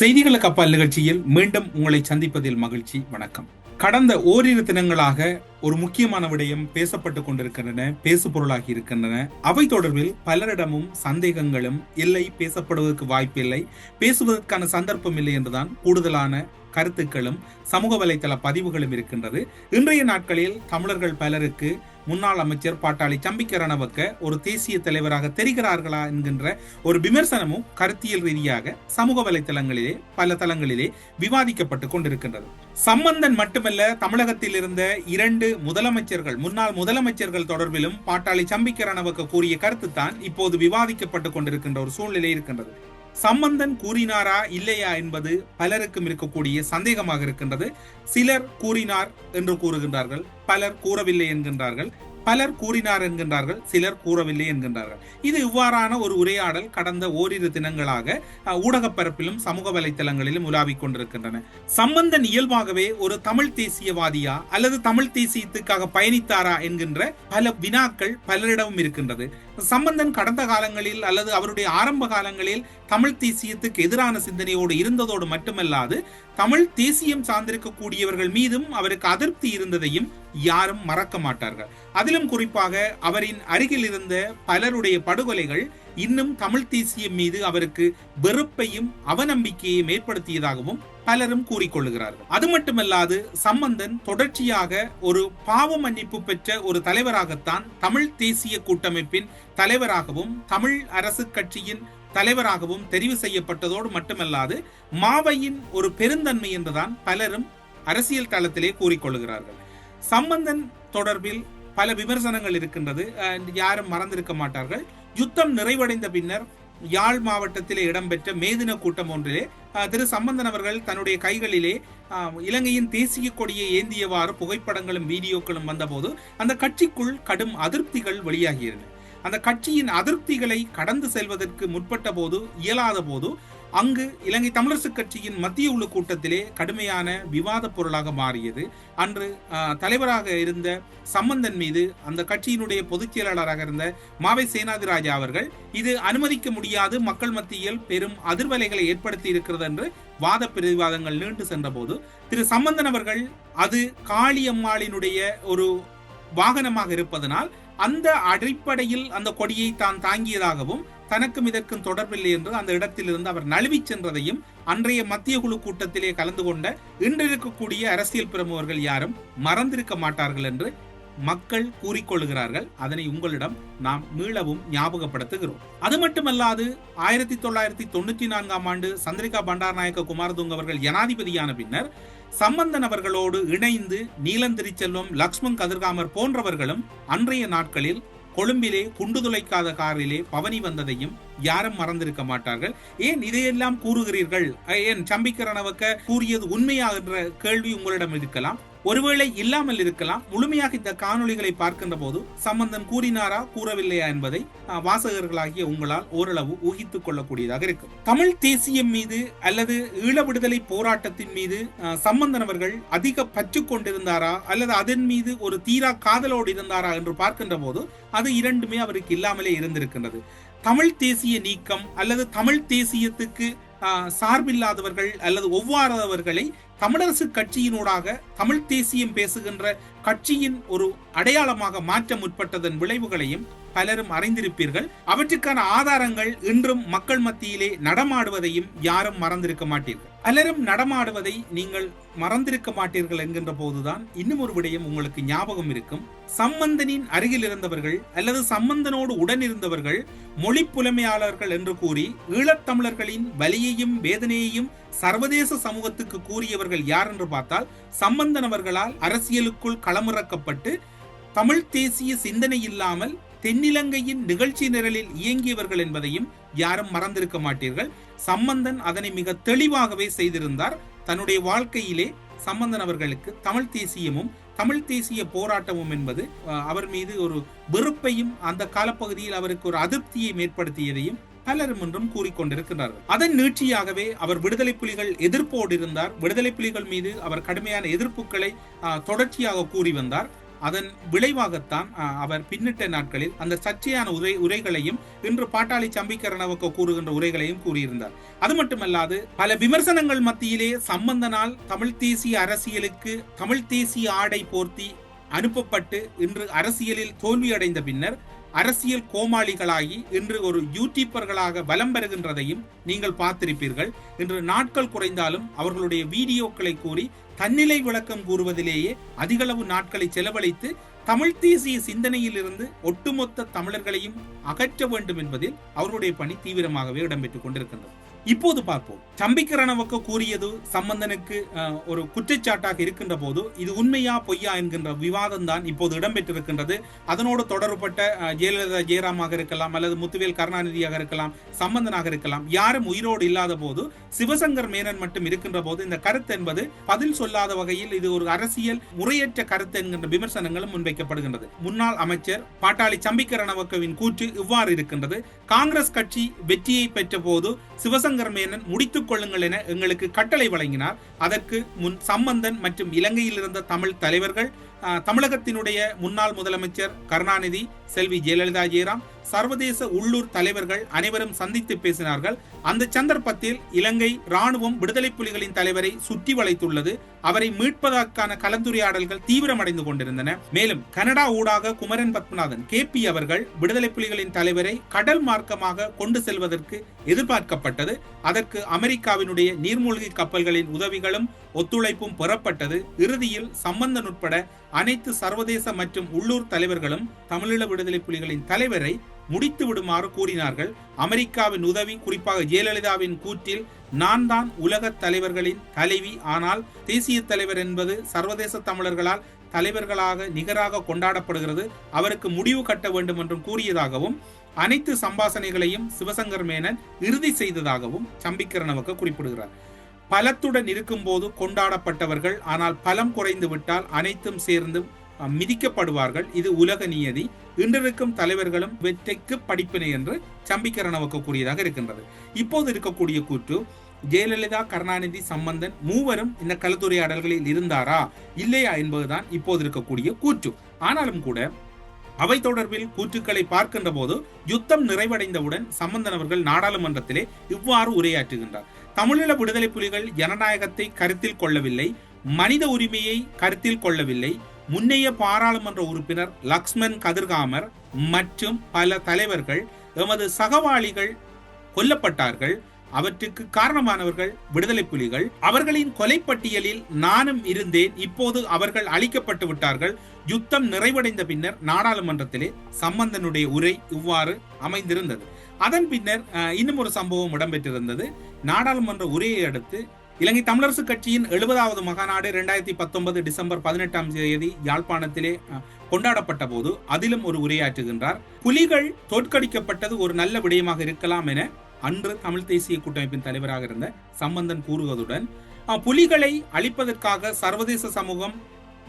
செய்திகளுக்கு அப்பால் நிகழ்ச்சியில் மீண்டும் உங்களை சந்திப்பதில் மகிழ்ச்சி. வணக்கம். கடந்த ஓரிரு தினங்களாக ஒரு முக்கியமான விடயம் பேசப்பட்டு கொண்டிருக்கின்றன பேசு பொருளாகி இருக்கின்றன. அவை தொடர்பில் பலரிடமும் சந்தேகங்களும் இல்லை பேசப்படுவதற்கு வாய்ப்பில்லை பேசுவதற்கான சந்தர்ப்பம் இல்லை என்றுதான் கூடுதலான கருத்துக்களும் சமூக வலைதள பதிவுகளும் இருக்கின்றது. இன்றைய நாட்களில் தமிழர்கள் பலருக்கு முன்னாள் அமைச்சர் பாட்டாளி சம்பிக்க ரணவக்க ஒரு தேசிய தலைவராக தெரிகிறார்களா என்கின்ற ஒரு விமர்சனமும் கருத்தியல் ரீதியாக சமூக வலைதளங்களிலே பல தளங்களிலே விவாதிக்கப்பட்டு கொண்டிருக்கின்றது. சம்பந்தன் மட்டுமல்ல தமிழகத்தில் இருந்த இரண்டு முதலமைச்சர்கள் முன்னாள் முதலமைச்சர்கள் தொடர்பிலும் பாட்டாளி சம்பிக்க ரணவக்க கூறிய கருத்து தான் இப்போது விவாதிக்கப்பட்டு கொண்டிருக்கின்ற ஒரு சூழ்நிலை இருக்கின்றது. சம்பந்தன் கூறினாரா இல்லையா என்பது பலருக்கும் இருக்கக்கூடிய சந்தேகமாக இருக்கின்றது. சிலர் கூறினார் என்று கூறுகின்றார்கள் பலர் கூறவில்லை என்கின்றார்கள் பலர் கூறினார் என்கின்றார்கள் சிலர் கூறவில்லை என்கின்றார்கள். இது இவ்வாறான ஒரு உரையாடல் கடந்த ஓரிரு தினங்களாக அஹ், ஊடகப் பரப்பிலும் சமூக வலைத்தளங்களிலும் உலாவிக் கொண்டிருக்கின்றன. சம்பந்தன் இயல்பாகவே ஒரு தமிழ் தேசியவாதியா அல்லது தமிழ் தேசியத்துக்காக பயணித்தாரா என்கின்ற பல வினாக்கள் பலரிடமும் இருக்கின்றது. சம்பந்தன் கடந்த காலங்களில் அல்லது அவருடைய ஆரம்ப காலங்களில் தமிழ் தேசியத்துக்கு எதிரான சிந்தனையோடு இருந்ததோடு மட்டுமல்லாது தமிழ் தேசியம் சார்ந்திருக்கக்கூடியவர்கள் மீதும் அவருக்கு அதிருப்தி இருந்ததையும் யாரும் மறக்க மாட்டார்கள். அதிலும் குறிப்பாக அவரின் அருகில் இருந்த பலருடைய படுகொலைகள் இன்னும் தமிழ் தேசியம் மீது அவருக்கு வெறுப்பையும் அவநம்பிக்கையையும் ஏற்படுத்தியதாகவும் பலரும் கூறிக்கொள்ளுகிறார்கள். அது மட்டுமல்லாது சம்பந்தன் தொடர்ச்சியாக ஒரு பாவ மன்னிப்பு பெற்ற ஒரு தலைவராகத்தான் தமிழ் தேசிய கூட்டமைப்பின் தலைவராகவும் தமிழ் அரசு கட்சியின் தலைவராகவும் தெரிவு செய்யப்பட்டதோடு மட்டுமல்லாது மாவையின் ஒரு பெருந்தன்மை என்றுதான் பலரும் அரசியல் தளத்திலே கூறிக்கொள்ளுகிறார்கள். சம்பந்தன் தொடர்பில் பல விமர்சனங்கள் இருக்கின்றது. யாரும் மறந்திருக்க மாட்டார்கள். யுத்தம் நிறைவடைந்த பின்னர் யாழ் மாவட்டத்திலே இடம்பெற்ற மேதின கூட்டம் ஒன்றிலே திரு சம்பந்தன் அவர்கள் தன்னுடைய கைகளிலே இலங்கையின் தேசிய கொடியை ஏந்தியவாறு புகைப்படங்களும் வீடியோக்களும் வந்தபோது அந்த கட்சிக்குள் கடும் அதிருப்திகள் வெளியாகியிருந்தன. அந்த கட்சியின் அதிருப்திகளை கடந்து செல்வதற்கு முற்பட்ட போது இயலாத போது அங்கு இலங்கை தமிழரசுக் கட்சியின் மத்திய உள்ள கூட்டத்திலே கடுமையான விவாத பொருளாக மாறியது. அன்று தலைவராக இருந்த சம்பந்தன் மீது அந்த கட்சியினுடைய பொதுச் செயலாளராக இருந்த மாவை சேனாதிராஜா அவர்கள் இது அனுமதிக்க முடியாது மக்கள் மத்தியில் பெரும் அதிர்வலைகளை ஏற்படுத்தி இருக்கிறது என்று வாத பிரதிவாதங்கள் நீண்டு சென்றபோது திரு சம்பந்தன் அவர்கள் அது காளியம்மாளினுடைய ஒரு வாகனமாக இருப்பதனால் அந்த அடிப்படையில் அந்த கொடியை தான் தாங்கியதாகவும் தனக்கும் இதற்கும் தொடர்பில்லை என்று அந்த இடத்திலிருந்து அவர் நழுவி சென்றதையும் அன்றைய மத்திய குழு கூட்டத்திலே கலந்து கொண்ட இன்றிருக்கக்கூடிய அரசியல் பிரமுகர்கள் யாரும் மறந்திருக்க மாட்டார்கள் என்று மக்கள் கூறிக்கொள்கிறார்கள். அதனை உங்களிடம் நாம் மீளவும் ஞாபகப்படுத்துகிறோம். அது மட்டுமல்லாது ஆயிரத்தி தொள்ளாயிரத்தி தொண்ணூத்தி நான்காம் ஆண்டு சந்திரிகா பண்டாரநாயக்க குமாரதுங்க அவர்கள் ஜனாதிபதியான பின்னர் சம்பந்தன் அவர்களோடு இணைந்து நீலந்திரி செல்வம் லக்ஷ்மண் கதிர்காமர் போன்றவர்களும் அன்றைய நாட்களில் கொழும்பிலே குண்டு துளைக்காத காரிலே பவனி வந்ததையும் யாரும் மறந்திருக்க மாட்டார்கள். ஏன் இதையெல்லாம் கூறுகிறீர்கள்? ஏன் சம்பிக்கரணவக்க கூறியது உண்மையாகின்ற கேள்வி உங்களிடம் இருக்கலாம். ஒருவேளை இல்லாமல் இருக்கலாம். முழுமையாக இந்த காணொளிகளை பார்க்கின்ற போது சம்பந்தன் கூறினாரா கூறவில்லையா என்பதை வாசகர்களாகிய உங்களால் ஓரளவு ஊகித்துக் கொள்ளக்கூடியதாக இருக்கும். தமிழ் தேசியம் மீது அல்லது ஈழ விடுதலை போராட்டத்தின் மீது அஹ், சம்பந்தன் அவர்கள் அதிக பற்று கொண்டிருந்தாரா? அல்லது அதன் மீது ஒரு தீரா காதலோடு இருந்தாரா என்று பார்க்கின்ற போது அது இரண்டுமே அவருக்கு இல்லாமலே இருந்திருக்கின்றது. தமிழ் தேசிய நீக்கம் அல்லது தமிழ் தேசியத்துக்கு ஆஹ், சார்பில்லாதவர்கள் அல்லது ஒவ்வாறாதவர்களை தமிழரசு கட்சியினூடாக தமிழ் தேசியம் பேசுகின்ற கட்சியின் ஒரு அடையாளமாக மாற்ற முற்பட்டதன் விளைவுகளையும் பலரும் அறிந்திருப்பீர்கள். அவற்றுக்கான ஆதாரங்கள் இன்றும் மக்கள் மத்தியிலே நடமாடுவதையும் யாரும் மறந்திருக்க மாட்டீர்கள். பலரும் நடமாடுவதை நீங்கள் மறந்திருக்க மாட்டீர்கள் என்கின்ற போதுதான் இன்னும் ஒரு விடயம் உங்களுக்கு ஞாபகம் இருக்கும். சம்பந்தனின் அருகில் இருந்தவர்கள் அல்லது சம்பந்தனோடு உடன் இருந்தவர்கள் மொழி புலமையாளர்கள் என்று கூறி ஈழத்தமிழர்களின் வலியையும் வேதனையையும் சர்வதேச சமூகத்துக்கு கூறியவர்கள் யார் என்று பார்த்தால் சம்பந்தனவர்களால் அரசியலுக்குள் களமிறக்கப்பட்டு தமிழ் தேசிய சிந்தனை இல்லாமல் தென்னிலங்கையின் நிகழ்ச்சி நிரலில் இயங்கியவர்கள் என்பதையும் யாரும் மறந்திருக்க மாட்டீர்கள். சம்பந்தன் அதனை மிக தெளிவாகவே செய்திருந்தார். தன்னுடைய வாழ்க்கையிலே சம்பந்தன் அவர்களுக்கு தமிழ் தேசியமும் தமிழ் தேசிய போராட்டமும் என்பது அஹ், அவர் மீது ஒரு வெறுப்பையும் அந்த காலப்பகுதியில் அவருக்கு ஒரு அதிருப்தியை ஏற்படுத்தியதையும் பலரும் என்றும் கூறிக்கொண்டிருக்கிறார்கள் அதன் நீட்சியாகவே அவர் விடுதலை புலிகள் எதிர்ப்போடு இருந்தார். விடுதலை புலிகள் மீது அவர் கடுமையான எதிர்ப்புகளை தொடர்ச்சியாக கூறி வந்தார். அதன் விளைவாகத்தான் அவர் பின்னிட்ட நாட்களில் அந்த சர்ச்சையான உரை உரைகளையும் இன்று பாட்டாளி சம்பிக்கரணவுக்கு கூறுகின்ற உரைகளையும் கூறியிருந்தார். அது மட்டுமல்லாது பல விமர்சனங்கள் மத்தியிலே சம்பந்தனால் தமிழ் தேசிய அரசியலுக்கு தமிழ் தேசிய ஆடை போர்த்தி அனுப்பப்பட்டு இன்று அரசியலில் தோல்வியடைந்த பின்னர் அரசியல் கோமாளிகளாகி இன்று ஒரு யூடியூபர்களாக வலம் பெறுகின்றதையும் நீங்கள் பார்த்திருப்பீர்கள். இன்று நாட்கள் குறைந்தாலும் அவர்களுடைய வீடியோக்களை கூறி தன்னிலை விளக்கம் கூறுவதிலேயே அதிகளவு நாட்களை செலவழித்து தமிழ் தேசிய சிந்தனையிலிருந்து ஒட்டுமொத்த தமிழர்களையும் அகற்ற வேண்டும் என்பதில் அவருடைய பணி தீவிரமாகவே இடம்பெற்றுக் கொண்டிருக்கின்றது. இப்போது பார்ப்போம். சம்பிக்கரணவுக்கு கூறியது சம்பந்தனுக்கு ஒரு குற்றச்சாட்டாக இருக்கின்ற போது இது உண்மையா பொய்யா என்கின்ற விவாதம் தான் இப்போது இடம்பெற்றிருக்கின்றது. அதனோடு தொடர்பட்ட ஜெயலலிதா ஜெயராமாக இருக்கலாம் அல்லது முத்துவேல் கருணாநிதியாக இருக்கலாம் சம்பந்தனாக இருக்கலாம் யாரும் உயிரோடு இல்லாத போது சிவசங்கர் மேனன் மட்டும் இருக்கின்ற போது இந்த கருத்து என்பது பதில் சொல்லாத வகையில் இது ஒரு அரசியல் முறையற்ற கருத்து என்கின்ற விமர்சனங்களும் முன்வைக்கப்படுகின்றது. முன்னாள் அமைச்சர் பாட்டாளி சம்பிக்கரணவக்கவின் கூற்று இவ்வாறு இருக்கின்றது. காங்கிரஸ் கட்சி வெற்றியை பெற்ற போது சிவசங்கர் மேனன் முடித்துக் கொள்ளுங்கள் என எங்களுக்கு கட்டளை வழங்கினார். அதற்கு முன் சம்பந்தன் மற்றும் இலங்கையில் இருந்த தமிழ் தலைவர்கள் தமிழகத்தினுடைய முன்னாள் முதலமைச்சர் கருணாநிதி செல்வி ஜெயலலிதா ஜெயராம் சர்வதேச உள்ளூர் தலைவர்கள் அனைவரும் சந்தித்து பேசினார்கள். அந்த சந்தர்ப்பத்தில் இலங்கை ராணுவம் விடுதலை புலிகளின் தலைவரை சுற்றி வளைத்துள்ளது. அவரை மீட்பதற்கான கலந்துரையாடல்கள் தீவிரமடைந்து கொண்டிருந்தன. மேலும் கனடா ஊடாக குமரன் பத்மநாதன் கே பி அவர்கள் விடுதலை புலிகளின் தலைவரை கடல் மார்க்கமாக கொண்டு செல்வதற்கு எதிர்பார்க்கப்பட்டது. அதற்கு அமெரிக்காவினுடைய நீர்மூழ்கி கப்பல்களின் உதவிகளும் ஒத்துழைப்பும் பெறப்பட்டது. இறுதியில் சம்பந்தன் உட்பட அனைத்து சர்வதேச மற்றும் உள்ளூர் தலைவர்களும் தமிழீழ விடுதலை புலிகளின் தலைவரை முடித்து விடுமாறு கூறினார்கள். அமெரிக்காவின் உதவி குறிப்பாக ஜெயலலிதாவின் கூற்றில் நான் தான் உலக தலைவர்களின் தலைவி. ஆனால் தேசிய தலைவர் என்பது சர்வதேச தமிழர்களால் தலைவர்களாக நிகராக கொண்டாடப்படுகிறது. அவருக்கு முடிவு கட்ட வேண்டும் என்றும் கூறியதாகவும் அனைத்து சம்பாசனைகளையும் சிவசங்கர் மேனன் இறுதி செய்ததாகவும் சம்பிக்கரணவுக்கு குறிப்பிடுகிறார். பலத்துடன் இருக்கும்போது கொண்டாடப்பட்டவர்கள் ஆனால் பலம் குறைந்து விட்டால் அனைத்தும் சேர்ந்து மிதிக்கப்படுவார்கள். இது உலக நியதி இன்றிருக்கும் தலைவர்களும் வெற்றிக்கு படிப்பினை என்று சம்பிக்கரன் கூறியதாக இருக்கின்றது. இப்போது இருக்கக்கூடிய கூற்று ஜெயலலிதா கருணாநிதி சம்பந்தன் மூவரும் இந்த கலந்துரையாடல்களில் இருந்தாரா இல்லையா என்பதுதான் இப்போது இருக்கக்கூடிய கூற்று. ஆனாலும் கூட அவை தொடர்பில் கூற்றுக்களை பார்க்கின்ற போது யுத்தம் நிறைவடைந்தவுடன் சம்பந்தன் அவர்கள் நாடாளுமன்றத்திலே இவ்வாறு உரையாற்றுகின்றார். தமிழீழ விடுதலை புலிகள் ஜனநாயகத்தை கருத்தில் கொள்ளவில்லை மனித உரிமையை கருத்தில் கொள்ளவில்லை முன்னைய பாராளுமன்ற உறுப்பினர் லக்ஷ்மன் கதிர்காமர் மற்றும் பல தலைவர்கள் எமது சகவாளிகள் கொல்லப்பட்டார்கள். அவற்றுக்கு காரணமானவர்கள் விடுதலை புலிகள். அவர்களின் கொலைப்பட்டியலில் நானும் இருந்தேன். இப்போது அவர்கள் அழிக்கப்பட்டு விட்டார்கள். யுத்தம் நிறைவடைந்த பின்னர் நாடாளுமன்றத்திலே சம்பந்தனுடைய உரை இவ்வாறு அமைந்திருந்தது. அதன் பின்னர் இன்னும் ஒரு சம்பவம் இடம்பெற்றிருந்தது. நாடாளுமன்ற உரையை அடுத்து இலங்கை தமிழரசு கட்சியின் எழுபதாவது மகாநாடு இரண்டாயிரத்தி பத்தொன்பது டிசம்பர் பதினெட்டாம் தேதி யாழ்ப்பாணத்திலே கொண்டாடப்பட்ட போது அதிலும் ஒரு உரையாற்றுகின்றார். புலிகள் தோற்கடிக்கப்பட்டது ஒரு நல்ல விடயமாக இருக்கலாம் என அன்று தமிழ் தேசிய கூட்டமைப்பின் தலைவராக இருந்த சம்பந்தன் கூறுவதுடன் புலிகளை அழிப்பதற்காக சர்வதேச சமூகம்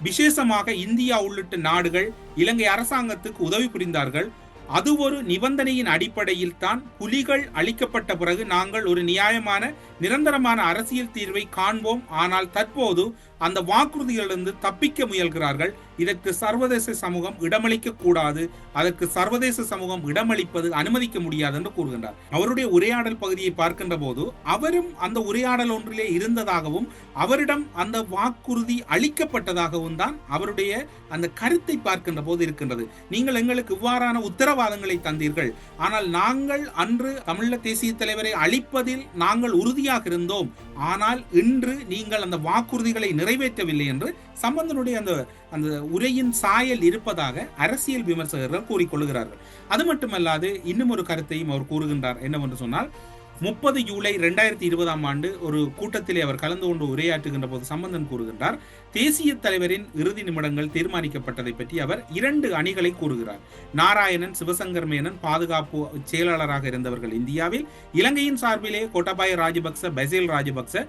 விசேஷமாக இந்தியா உள்ளிட்ட நாடுகள் இலங்கை அரசாங்கத்துக்கு உதவி புரிந்தார்கள். அது ஒரு நிபந்தனையின் அடிப்படையில் தான் புலிகள் அளிக்கப்பட்ட பிறகு நாங்கள் ஒரு நியாயமான நிரந்தரமான அரசியல் தீர்வை காண்போம். ஆனால் தற்போது அந்த வாக்குறுதிகளிலிருந்து தப்பிக்க முயல்கிறார்கள். இதற்கு சர்வதேச சமூகம் இடமளிக்க கூடாது. அதற்கு சர்வதேச சமூகம் இடமளிப்பது அனுமதிக்க முடியாது என்று கூறுகின்றார். அவருடைய உரையாடல் பகுதியை பார்க்கின்ற போது அவரும் அந்த உரையாடல் ஒன்றிலே இருந்ததாகவும் அவரிடம் அந்த வாக்குறுதி அளிக்கப்பட்டதாகவும் தான் அவருடைய அந்த கருத்தை பார்க்கின்ற போது இருக்கின்றது. நீங்கள் எங்களுக்கு இவ்வாறான உத்தரவாதங்களை தந்தீர்கள். ஆனால் நாங்கள் அன்று தமிழ தேசிய தலைவரை அழிப்பதில் நாங்கள் உறுதியாக இருந்தோம். ஆனால் இன்று நீங்கள் அந்த வாக்குறுதிகளை நிறைவேற்றவில்லை என்று சம்பந்தனுடைய அந்த அந்த உரையின் சாயல் இருப்பதாக அரசியல் விமர்சகர்கள் கூறிக்கொள்கிறார்கள் அது மட்டுமல்லாது இன்னும் ஒரு கருத்தையும் அவர் கூறுகின்றார். என்னவென்று சொன்னால் முப்பது ஜூலை ரெண்டாயிரத்தி இருபதாம் ஆண்டு ஒரு கூட்டத்திலே அவர் கலந்து கொண்டு உரையாற்றுகின்ற போது சம்பந்தன் கூறுகின்றார் தேசிய தலைவரின் இறுதி நிமிடங்கள் தீர்மானிக்கப்பட்டதை பற்றி அவர் இரண்டு அணிகளை கூறுகிறார். நாராயணன் சிவசங்கர் மேனன் பாதுகாப்பு செயலாளராக இருந்தவர்கள் இந்தியாவில் இலங்கையின் சார்பிலே கோட்டாபாய ராஜபக்ச பசேல் ராஜபக்ச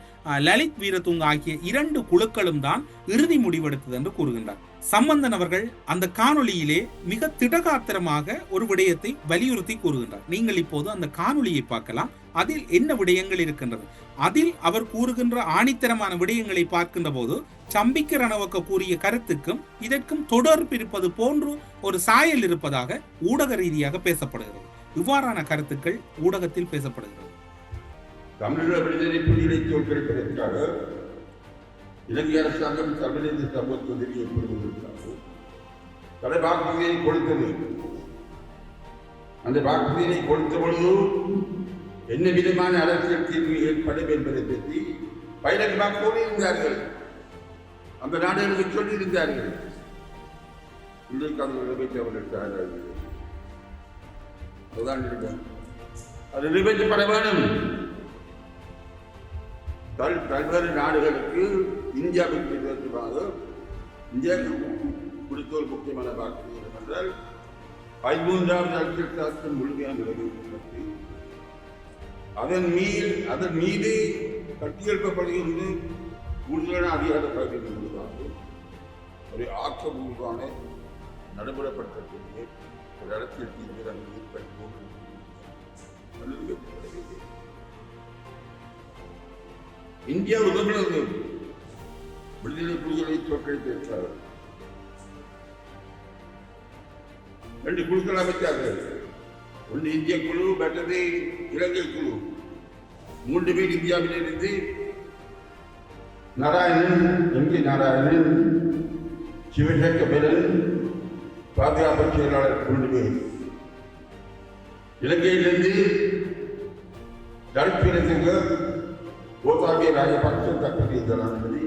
லலித் வீரதுங் ஆகிய இரண்டு குழுக்களும் தான் இறுதி முடிவெடுத்தது என்று கூறுகின்றார். சம்பந்தன் அவர்கள் அந்த காணொளியிலே மிக திடகாத்திரமாக ஒரு விடயத்தை வலியுறுத்தி கூறுகின்றார். நீங்கள் இப்போது அந்த காணொளியை பார்க்கலாம். அதில் என்ன விடயங்கள் இருக்கின்றது? அதில் அவர் கூறுகின்ற ஆணித்தரமான விடயங்களை பார்க்கின்ற போது சம்பிக்க ரணவக்க கூறிய கருத்துக்கும் இதற்கும் தொடர்பு இருப்பது போன்று ஒரு சாயல் இருப்பதாக ஊடக ரீதியாக பேசப்படுகிறது. இவ்வாறான கருத்துக்கள் ஊடகத்தில் பேசப்படுகிறது. தமிழக விடுதலை புலிகளை தோற்கடிப்பதற்காக இலங்கை அரசாங்கம் தமிழக சமத்துவத்தை ஏற்படுவதற்காக தலை வாக்குறுதியை கொடுத்தது. அந்த வாக்குறுதியை கொடுத்த பொழுது என்ன விதமான அரசியல் தீர்வு ஏற்படும் என்பதை பற்றி பகிரங்கமாக கூறியிருந்தார்கள் அந்த நாடுகளுக்கு சொல்லியிருந்தார்கள். இன்றைக்கு அந்த நிறைவேற்றவர்கள் அதுதான் நிலைமை. அது நிறைவேற்றப்பட வேண்டும். பல்வேறு நாடுகளுக்கு இந்தியாவுக்கு விதமாக இந்தியாவுக்கு குறித்த முக்கியமான வாக்கு என்னவென்றால் பதிமூன்றாவது அரசியல் சாஸ்திரம் முழுமையாக நிறைவேற்றப்பட்டு அதன் மீது அதன் மீது கட்டியெழுப்பப்படுகின்ற கூடுதலான அதிகார பகுதிகள் மூலமாக ஒரு ஆக்கபூர்வமான நடைமுறைப்படுத்தக்கூடிய ஒரு அரசியல் தீர்வு அங்கு ஏற்பட்டு இந்தியா உதவுகிறது விடுதலை புலிகளை தோற்கடித்திருக்கிறார் ரெண்டு குழுக்கள் அமைத்தார்கள். ஒன்று இந்திய குழு மற்றது இலங்கை குழு. மூன்று பேர் இந்தியாவில் இருந்து நாராயணன் எம் கே நாராயணன் சிவசேகரன் பாதுகாப்பு செயலாளர் மூன்று பேர். இலங்கையிலிருந்து தடுப்பினர்கள் கோத்தாபிய ராஜபக்ச தக்கரிய ஜனாதிபதி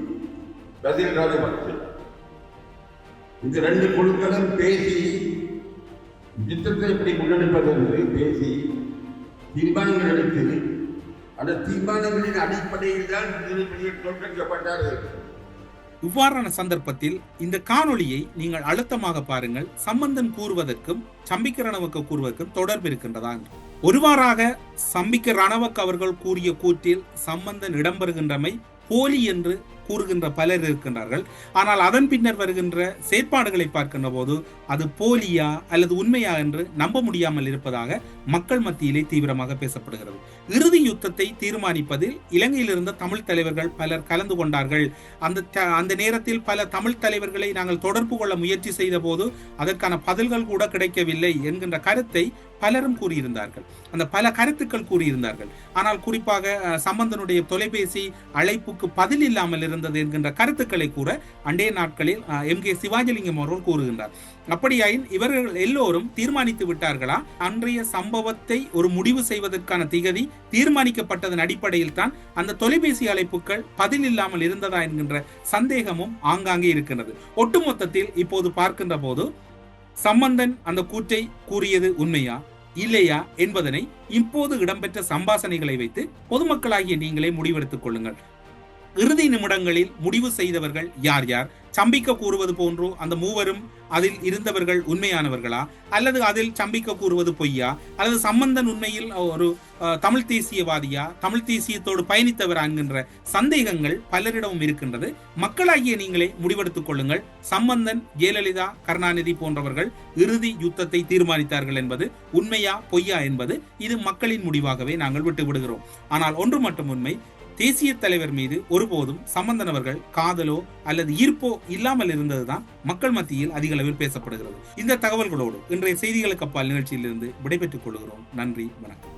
பசில் ராஜபக்ச இந்த ரெண்டு குழுக்களும் பேசி யுத்தத்தை எப்படி முன்னெடுப்பது என்று பேசி தீர்மானங்கள் எடுத்து அந்த தீர்மானங்களின் அடிப்படையில் தான் தோற்கடிக்கப்பட்டார்கள் இவ்வாறான சந்தர்ப்பத்தில் இந்த காணொளியை நீங்கள் அழுத்தமாக பாருங்கள். சம்பந்தன் கூறுவதற்கும் சம்பிக்க ரணவக்க கூறுவதற்கும் தொடர்பு இருக்கின்றதா ஒருவாறாக சம்பிக்க ரணவக் அவர்கள் கூறிய கூற்றில் சம்பந்தன் இடம்பெறுகின்றமை போலி என்று கூறுகின்ற பலர் இருக்கின்றார்கள். ஆனால் அதன் பின்னர் வருகின்ற செயற்பாடுகளை பார்க்கின்ற போது அது போலியா அல்லது உண்மையா என்று நம்ப முடியாமல் இருப்பதாக மக்கள் மத்தியிலே தீவிரமாக பேசப்படுகிறது. இறுதி யுத்தத்தை தீர்மானிப்பதில் இலங்கையில் இருந்த தமிழ் தலைவர்கள் பலர் கலந்து கொண்டார்கள். அந்த த- அந்த நேரத்தில் பல தமிழ் தலைவர்களை நாங்கள் தொடர்பு கொள்ள முயற்சி செய்த போது அதற்கான பதில்கள் கூட கிடைக்கவில்லை என்கின்ற கருத்தை பலரும் கூறியிருந்தார்கள். அந்த பல கருத்துக்கள் கூறியிருந்தார்கள். ஆனால் குறிப்பாக சம்பந்தனுடைய தொலைபேசி அழைப்புக்கு பதில் இல்லாமல் இருந்தது என்கின்ற கருத்துக்களை கூற அண்டைய நாட்களில் எம் கே சிவாஜிலிங்கம் அவர்கள் கூறுகின்றார். அப்படியாயின் இவர்கள் எல்லோரும் தீர்மானித்து விட்டார்களா? அன்றைய சம்பவத்தை ஒரு முடிவு செய்வதற்கான திகதி தீர்மானிக்கப்பட்டதன் அடிப்படையில் தான் அந்த தொலைபேசி அழைப்புகள் பதில் இல்லாமல் இருந்ததா என்கின்ற சந்தேகமும் ஆங்காங்கே இருக்கின்றது. ஒட்டுமொத்தத்தில் இப்போது பார்க்கின்ற போது சம்பந்தன் அந்த கூற்றை கூறியது உண்மையா இல்லையா என்பதனை இப்போது இடம்பெற்ற சம்பாசனைகளை வைத்து பொதுமக்களாகிய நீங்களே முடிவெடுத்துக் கொள்ளுங்கள். இறுதி நிமிடங்களில் முடிவு செய்தவர்கள் யார் யார்? சம்பிக்க கூறுவது போன்றோ அந்த மூவரும் அதில் இருந்தவர்கள் உண்மையானவர்களா? அல்லது அதில் சம்பிக்க கூறுவது பொய்யா? அல்லது சம்பந்தன் உண்மையில் ஒரு தமிழ் தேசியவாதியா? தமிழ் தேசியத்தோடு பயணித்தவர் என்கின்ற சந்தேகங்கள் பலரிடமும் இருக்கின்றது. மக்களாகிய நீங்களே முடிவெடுத்துக் கொள்ளுங்கள். சம்பந்தன் ஜெயலலிதா கருணாநிதி போன்றவர்கள் இறுதி யுத்தத்தை தீர்மானித்தார்கள் என்பது உண்மையா பொய்யா என்பது இது மக்களின் முடிவாகவே நாங்கள் விட்டு விடுகிறோம் ஆனால் ஒன்று மட்டும் உண்மை தேசிய தலைவர் மீது ஒருபோதும் சம்பந்தன் அவர்கள் காதலோ அல்லது ஈர்ப்போ இல்லாமல் இருந்ததுதான் மக்கள் மத்தியில் அதிக அளவில் பேசப்படுகிறது. இந்த தகவல்களோடு இன்றைய செய்திகளுக்கு அப்பால் நிகழ்ச்சியிலிருந்து விடைபெற்றுக் கொள்கிறோம். நன்றி வணக்கம்.